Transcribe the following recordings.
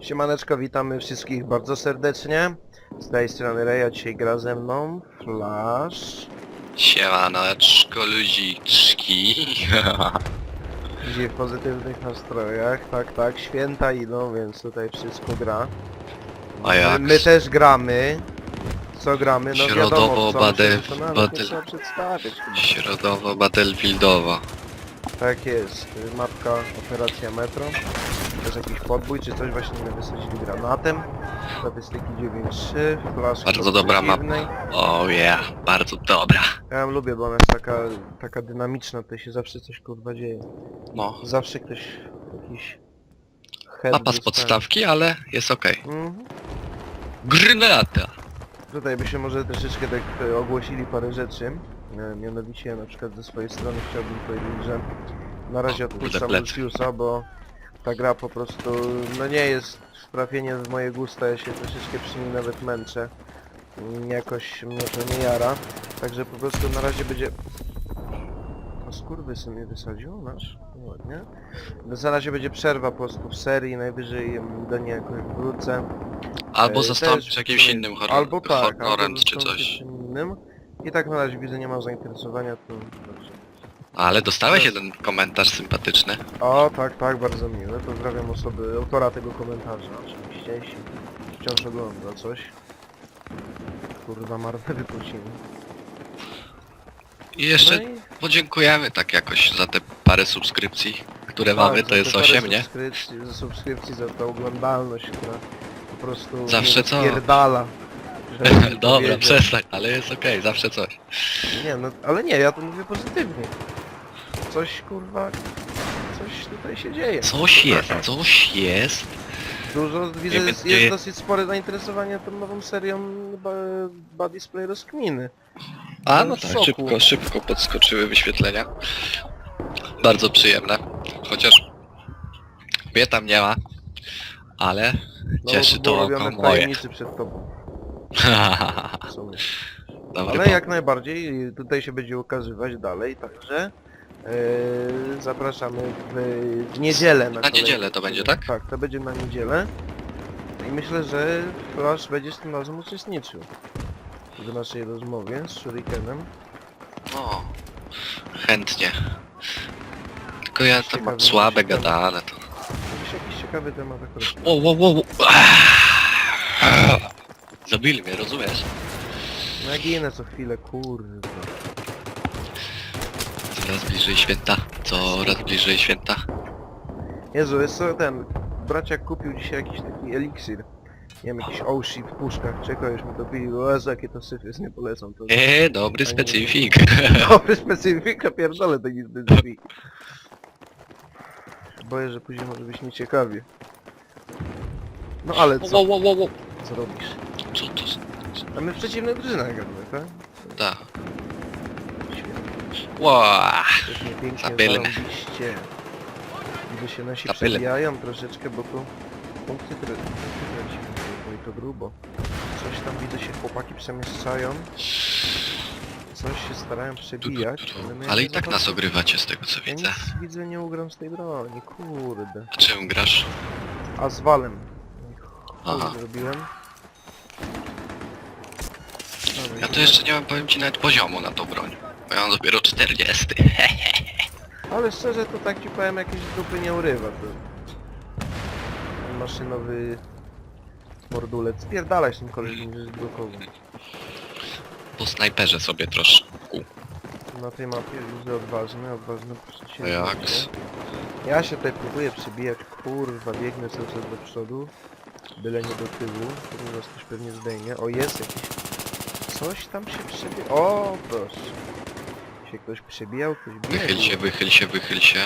Siemaneczko, witamy wszystkich bardzo serdecznie. Z tej strony Reja, dzisiaj gra ze mną Flash. Siemaneczko ludziczki. Dzisiaj w pozytywnych nastrojach, tak, tak, święta idą, więc tutaj wszystko gra. A jak? My, my też gramy. Co gramy? No wiadomo, Środowo co my się Battlefield- wykonamy, to Battle- trzeba przedstawić. chyba. Środowo battlefieldowa. Tak jest, mapka Operacja Metro. Też jakiś podbój czy coś, właśnie mnie wysadzili granatem. Statystyki 9.3, flash Bardzo dobra mapa. Oh yeah, bardzo dobra. Ja ją lubię, bo ona jest taka, taka dynamiczna, tutaj się zawsze coś kurwa dzieje. No, Zawsze ktoś jakiś head mapa z dostaje. podstawki, ale jest okej. Mhm. Granata! Tutaj by się może troszeczkę tak e, ogłosili parę rzeczy. E, Mianowicie na przykład ze swojej strony chciałbym powiedzieć, że na razie O kurde, odpuszczam plecy. Luciusa, bo ta gra po prostu no nie jest trafienie w moje gusta, ja się troszeczkę przy niej nawet męczę. Mm, Jakoś mnie to nie jara. Także po prostu na razie będzie... O skurwysyn mnie wysadził nasz? Ładnie. Więc na razie będzie przerwa po prostu w serii, najwyżej do niej jakoś wrócę. Albo E, zastąpić jakimś innym horror, albo tak, horrorem albo czy coś. innym. I tak na razie widzę, nie mam zainteresowania, to. Ale dostałeś jeden komentarz sympatyczny. O, tak, tak, bardzo miłe. Pozdrawiam osoby, autora tego komentarza oczywiście, jeśli wciąż ogląda coś. Kurwa, marny wypociny. I jeszcze No i podziękujemy tak jakoś za te parę subskrypcji, które mamy, tak, to za jest te parę 8, nie? Subskrypcji, za subskrypcji, za tą oglądalność, która po prostu Zawsze co? Pierdala. Dobra, przestań, ale jest okej, zawsze coś. Nie, no, ale nie, ja to mówię pozytywnie. Coś, kurwa, coś tutaj się dzieje. Coś jest, coś jest. Dużo, widzę, jest, jest dosyć spore zainteresowanie tą nową serią ba, ba Display Rozkminy. A no tak, szoku. szybko, szybko podskoczyły wyświetlenia. Bardzo przyjemne. Chociaż mnie tam nie ma, ale No, cieszy to było oko robione moje. tajemnicy przed tobą. w sumie. Dobry Ale pomysł. jak najbardziej tutaj się będzie ukazywać dalej, także yy, zapraszamy w, w niedzielę. Na, Na niedzielę to będzie, tak? Tak, to będzie na niedzielę. I myślę, że Flash będzie z tym razem uczestniczył w naszej rozmowie z Shurikenem. No, chętnie. Tylko ja tam mam słabe gadane to. Jakiś, jakiś ciekawy temat akurat. O, o, o, o. Zabili mnie, rozumiesz? No ja ginę co chwilę, kurwa. Bliżej święta, coraz bliżej święta. Jezu, jest to ten... Braciak kupił dzisiaj jakiś taki eliksir. Nie wiem, jakiś Oshi w puszkach. Czekaj, już mi to pili. O Jezu, jakie to syfy, nie polecam. To Eee, dobry specyfik. dobry specyfika, pierdolę taki specyfik. Boję, że później może być nieciekawie. No ale co o, o, o, o. zrobisz? Co to z... A my w przeciwnych drużynach gramy, tak? Da. Ła. Pięknie, pięknie. Widzę się nasi Zapylne. przebijają troszeczkę, bo tu punkty tra- punkty tracimy, bo i to grubo. Coś tam widzę się chłopaki przemieszczają. Coś się starają przebijać, ale, my Ale i tak nas bardzo- ogrywacie z tego co Ja widzę. nic widzę, nie ugram z tej broni, kurde. A czym grasz? A z walem. Aha. Zrobiłem. Dobra, Ja to jeszcze nie mam, powiem ci, nawet poziomu na tą broń. Mam dopiero 40. Ale szczerze to tak ci powiem jakieś dupy nie urywa to. Ten maszynowy mordulec. Spierdalaj z tym kolejnym, że jest blokowy. Po snajperze sobie troszkę. Na tej mapie widzę odważny, odważny A jak? Ja się tutaj próbuję przybijać, kurwa, biegnę cały czas do przodu. Byle nie do tyłu, kurwa coś pewnie zdejmie. O, jest jakiś... Coś tam się przebija... O, proszę. Się ktoś przebijał, ktoś. Wychyl się, wychyl się, wychyl się.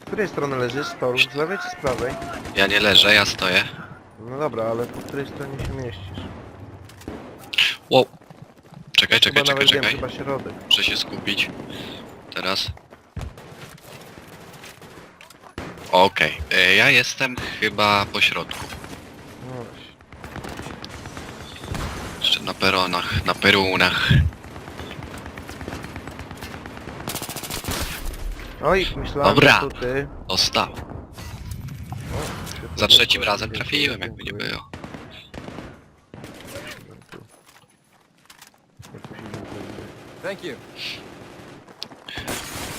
Z której strony leżysz? Z toru? Z lewej czy z prawej? Ja nie leżę, ja stoję. No dobra, ale po której stronie się mieścisz? Wow. czekaj, Chyba czekaj, czekaj, nawet wiem, czekaj. chyba środek. Muszę się skupić. Teraz. Okej, e, ja jestem chyba po środku. No właśnie. Jeszcze na peronach, na perunach. Oj, myślałem, Dobra. że to ty. Dostał. Za trzecim razem trafiłem, jakby nie było. Thank you.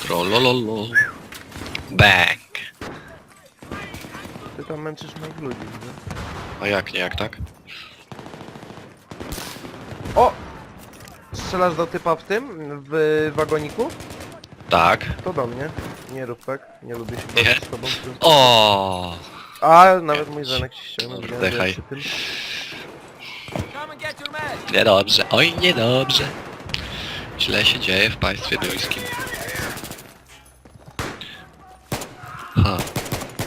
Trollololo. Bang. Ty tam męczysz moich ludzi, nie? A jak nie, jak tak? O! Strzelasz do typa w tym? W wagoniku? Tak. To do mnie. Nie rób tak. Nie lubię się bawić z tobą. O. A, nawet mój zenek się ściągnął. Dobra, widziałem, że dechaj. przy tym. Niedobrze, oj niedobrze. Źle się dzieje w państwie duńskim. Ha.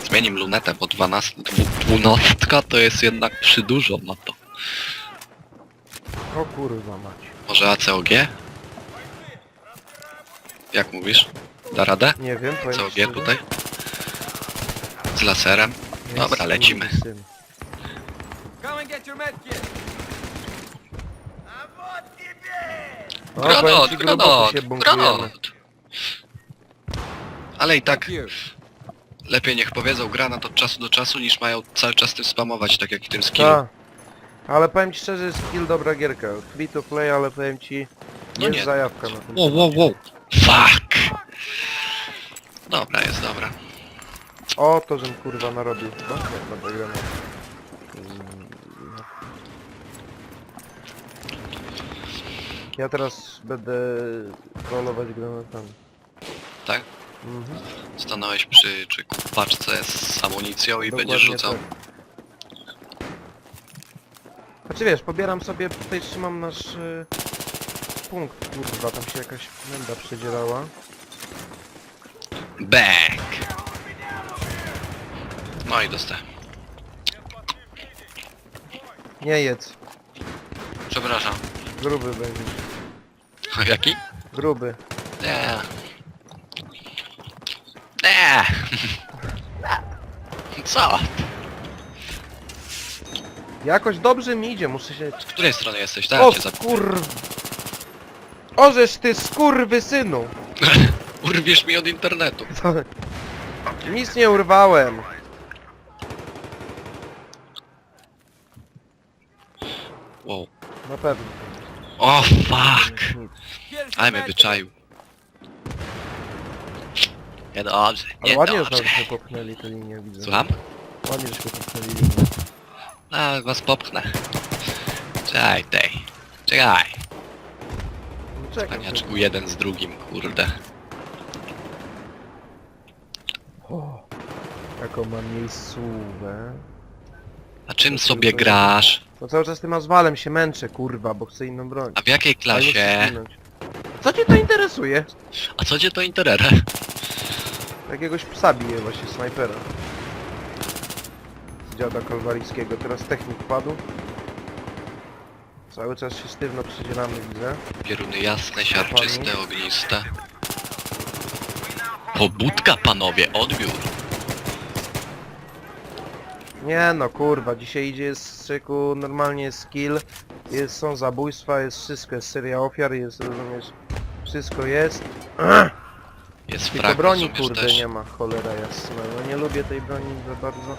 Zmienim lunetę, bo 12, dwu- dwunastka to jest jednak przydużo na to. O kurwa mać. Może ACOG? Jak mówisz? Da radę? Nie wiem, powiem szczerze. tutaj? Z laserem? Jest Dobra, lecimy. syn. Come and get your med kit. O, powiem Granat, ci, grubo tu granat, się bunkujemy. granat! Ale i tak lepiej niech powiedzą granat od czasu do czasu niż mają cały czas tym spamować, tak jak i tym skillu. Tak. Ale powiem ci szczerze, skill dobra gierka. Free to play, ale powiem ci, No jest nie. zajawka na tym. Wow, wow, wow. Fuck! Dobra, jest dobra. O, to żem kurwa narobił chyba. Jak dobra gramy. Mm. Ja teraz będę rolować granatami. Tak? Mhm. Stanąłeś przy, przy paczce z amunicją i Dokładnie będziesz rzucał. Tak. Znaczy wiesz, pobieram sobie, tutaj trzymam nasz y, punkt, kurwa, tam się jakaś menda przedzierała. Bang! No i dostałem. Nie jedz, Przepraszam. gruby będzie. A jaki? Gruby. Nie. Nie. Co? Jakoś dobrze mi idzie, muszę się... Z której strony jesteś? O Tak cię zap... kur... Ożeż ty skurwy synu! Urwiesz mi od internetu. Nic nie urwałem. Wow. Na pewno. O fuck! Nic. Here's Ale mnie med kit. wyczaił. Niedobrze, Ale ładnie już niedobrze. żeśmy popchnęli tę linię, widzę. Słucham? Ładnie żeśmy popchnęli linię. A, was popchnę. Czekaj, tej. Czekaj. Czekam. Paniaczku jeden z drugim, kurde. O, jaką mam miejscówę. A czym sobie grasz? No cały czas tym azwalem się męczę, kurwa, bo chcę inną broń. A w jakiej Ale klasie? zginąć. Co cię to interesuje? A co cię to interere? Jakiegoś psa bije właśnie, snajpera. Z dziada kalwaryjskiego. Teraz technik padł. Cały czas się sztywno przydzielamy, widzę. Pieruny jasne, siarczyste, ogniste. Pobudka, panowie, odbiór. Nie no, kurwa, dzisiaj idzie z strzyku, normalnie jest skill, jest, są zabójstwa, jest wszystko, jest seria ofiar, jest, rozumiesz, wszystko jest. Jest Tylko frak, broni, rozumiesz kurde, też. nie ma, cholera jasna. No nie lubię tej broni za bardzo.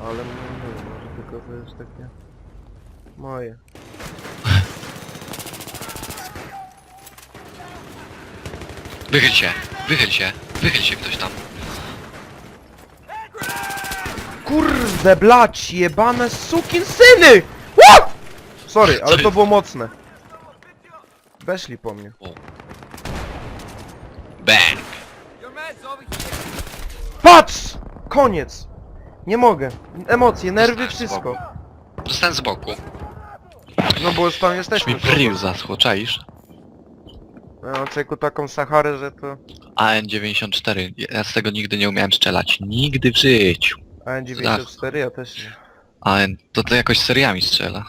Ale no, nie, może tylko to jest takie... Moje. Wychyl się, wychyl się, wychyl się ktoś tam. Kurde blać, jebane sukin syny! Sorry, ale Co to było mocne. Weszli po mnie. Bang! Patrz! Koniec! Nie mogę. Emocje, nerwy, wszystko. boku. Dostałem z boku. No bo już tam jesteśmy. mi brył zaschło, czaisz? No, czeku taką Saharę, że to... AN-94, ja z tego nigdy nie umiałem strzelać. Nigdy w życiu. AN-94, ja też nie. AN, to to jakoś seriami strzela.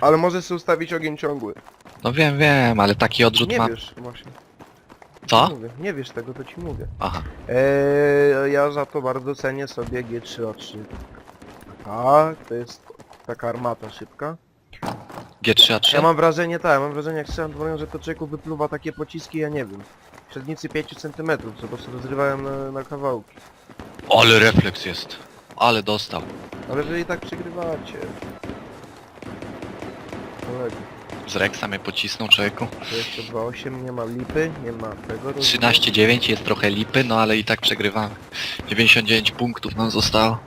Ale możesz sobie ustawić ogień ciągły. No wiem, wiem, ale taki odrzut Nie mam. wiesz, właśnie. Co? Mówię. Nie wiesz tego, to ci mówię. Aha. Eee, ja za to bardzo cenię sobie G3O3. Tak, to jest taka armata szybka. G3A3? Ja mam wrażenie, tak, mam wrażenie jak strzelam dwonią, że to człowieku wypluwa takie pociski, ja nie wiem. Średnicy 5 cm, co po prostu rozrywają na, na kawałki. Ale refleks jest. Ale dostał. Ale wy i tak przegrywacie. Kolego, Z Rexa mnie pocisnął człowieku. to jeszcze 2.8, nie ma lipy, nie ma tego. rozumiem? 13-9 jest trochę lipy, no ale i tak przegrywamy. 99 punktów nam zostało.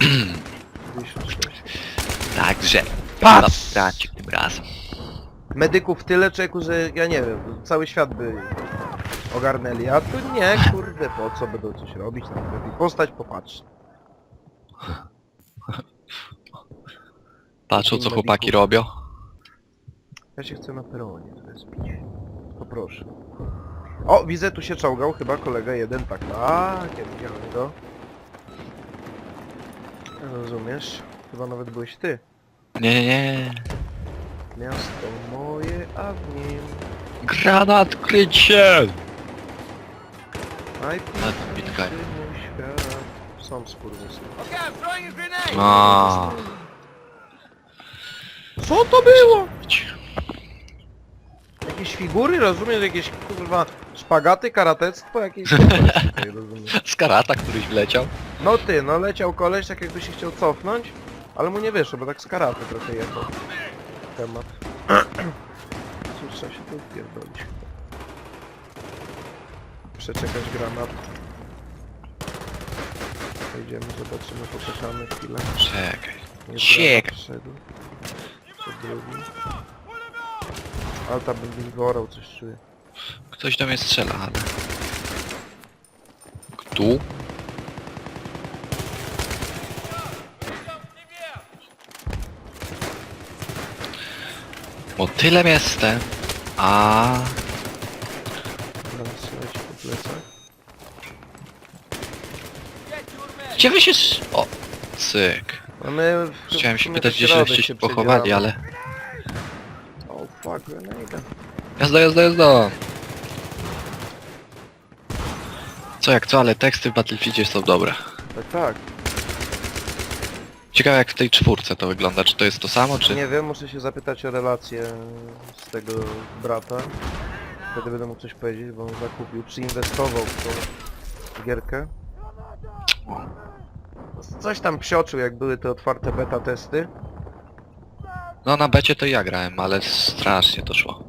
56. Także Patrz! straci tym razem. Medyków tyle czeku, że ja nie wiem, cały świat by ogarnęli, a tu nie, kurde, po co będą coś robić, tam lepiej postać popatrz. Patrzą co chłopaki robią. Ja się chcę na peronie teraz pić. Poproszę. O, widzę, tu się czołgał chyba kolega jeden, tak, tak, ja widziałem go. Rozumiesz? Chyba nawet byłeś ty. Nie, nie, nie. Miasto moje, a w nim... Granat krycie! Najpiękniejszy bitka. mój świat. Skurwysy. Grenade. A. Co to było? Jakieś figury, rozumiesz? Jakieś kurwa szpagaty, karatectwo, jakieś... Tutaj, rozumiem. Z karata któryś wleciał. No ty, no leciał koleś tak jakby się chciał cofnąć, ale mu nie wyszło, bo tak z karaty trochę jechał. Temat. Cóż, trzeba się tu wpierdolić. Przeczekać granat. Wejdziemy, zobaczymy, poczekamy chwilę. Czekaj. Jest Ciek. Przed drugi. Alta bym mi worał, coś czuję. Ktoś do mnie strzela, ale... Tu? Motylem jestem. A po plecach. Gdzie wy się... sz- O! Cyk. A my w, Chciałem w się sumie pytać, to gdzie żeście się pochowali, przedzieramy. ale... O fuck, grenade. Jazda, jazda, jazda! Co jak co, ale teksty w Battlefieldzie są dobre. Tak, tak. Ciekawe jak w tej czwórce to wygląda, czy to jest to samo, czy... Nie wiem, muszę się zapytać o relację z tego brata. Wtedy będę mógł coś powiedzieć, bo on zakupił, czy inwestował w tą gierkę. Coś tam psioczył, jak były te otwarte beta testy. No na becie to ja grałem, ale strasznie to szło.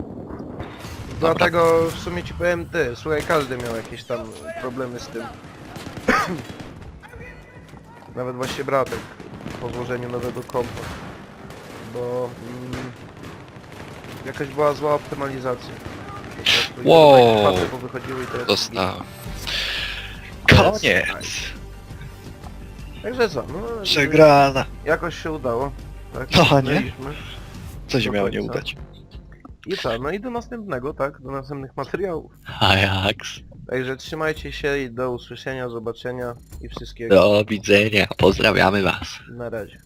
Dlatego w sumie ci powiem ty, słuchaj, każdy miał jakieś tam problemy z tym. Nawet właśnie bratek po złożeniu nowego kompa. Bo mm, jakaś była zła optymalizacja. Po prostu. I Wow. takie kwasy powychodziły i teraz... Dostałem. Koniec. Także co, no Przegrana! jakoś się udało. Tak, No, nie? Byliśmy. Co się miało nie udać? I co, no i do następnego, tak? Do następnych materiałów. Ajax. Także trzymajcie się i do usłyszenia, zobaczenia i wszystkiego. Do widzenia. Pozdrawiamy was. Na razie.